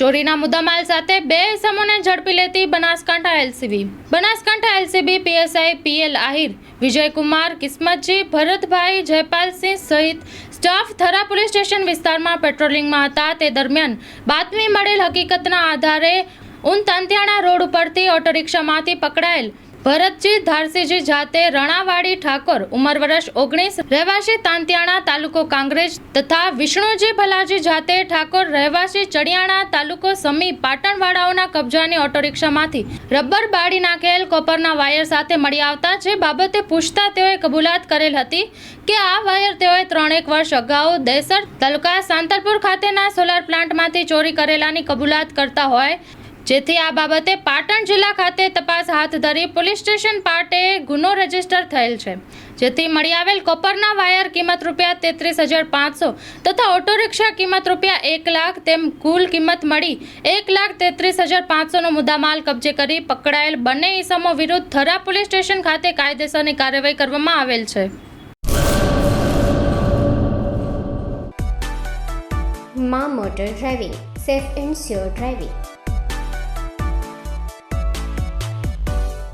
ચોરીના મુદ્દામાલ સાથે બે સમૂહને ઝડપી લેતી Banaskantha LCB. Banaskantha LCB PSI PL Ahir, Vijaykumar Kismatji, Bharatbhai Jaypalsinh સહિત સ્ટાફ થરા પોલીસ સ્ટેશન વિસ્તારમાં પેટ્રોલિંગમાં હતા. તે દરમિયાન બાતમી મળેલ હકીકતના આધારે ઉન તાંતિયાણા રોડ ઉપરથી ઓટો રિક્ષામાંથી પકડાયેલ ભરતજી ધારસીજી જાતે રણાવાડી ઠાકોર, ઉંમર વર્ષ ઓગણીસ. રહેવાસી તાંતિયાણા તાલુકો કાંગ્રેજ તથા વિષ્ણુજી ભલાજી જાતે ઠાકોર, રહેવાસી ચડિયાણા તાલુકો સમી પાટણવાળાઓના કબજાની ઓટો રિક્ષામાંથી રબર બાળી નાખેલ કોપરના વાયર સાથે મળી આવતા, જે બાબતે પૂછતા તેઓએ કબૂલાત કરેલ હતી કે આ વાયર તેઓએ ત્રણેક વર્ષ અગાઉ દેસર તાલુકા સાંતલપુર ખાતેના સોલાર પ્લાન્ટમાંથી ચોરી કરેલાની કબૂલાત કરતા હોય જેથી આ બાબતે પાટણ જિલ્લા ખાતે તપાસ હાથ ધરી પોલીસ સ્ટેશન પાટે ગુનો રજિસ્ટર થયેલ છે. જેથી મળી આવેલ કોપરના વાયર કિંમત રૂપિયા તેત્રીસ હજાર પાંચસો તથા ઓટો રિક્ષા કિંમત રૂપિયા એક લાખ તેમ કુલ કિંમત મળી એક લાખ તેત્રીસ હજાર પાંચસોનો મુદ્દામાલ કબજે કરી પકડાયેલ બંને ઇસમો વિરુદ્ધ થરા પોલીસ સ્ટેશન ખાતે કાયદેસરની કાર્યવાહી કરવામાં આવેલ છે. મા motor driving, safe and sure driving.